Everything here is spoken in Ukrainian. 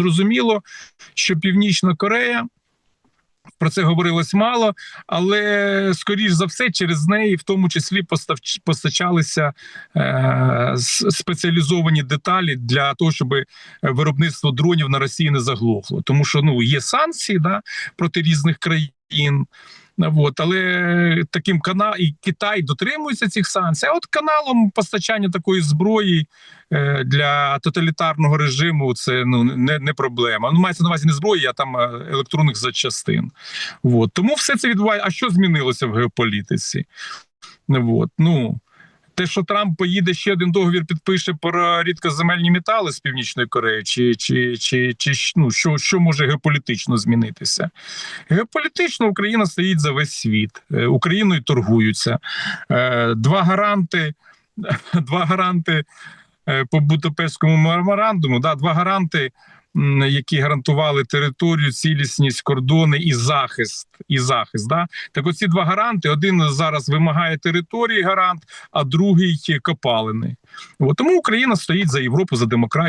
зрозуміло, що Північна Корея. Про це говорилось мало, але скоріш за все, через неї, в тому числі, постачалися е, спеціалізовані деталі для того, щоб виробництво дронів на Росії не заглохло. Тому що ну є санкції да, проти різних країн. От, але таким канал і Китай дотримується цих санкцій. А от каналом постачання такої зброї е, для тоталітарного режиму це ну не, не проблема. Ну мається на увазі не зброї, а там е, електронних запчастин. От. Тому все це відбувається. А що змінилося в геополітиці? От. Ну, те, що Трамп поїде ще один договір, підпише про рідкоземельні метали з Північної Кореї, чи, чи, чи, чи ну, що, що може геополітично змінитися? Геополітично Україна стоїть за весь світ. Е, Україною торгуються. Е, Два гаранти, два гаранти е, по Будапештському меморандуму, да, два гаранти, які гарантували територію, цілісність, кордони і захист. І захист да? Так, оці два гаранти: один зараз вимагає території гарант, а другий копалини. От, тому Україна стоїть за Європу, за демократію.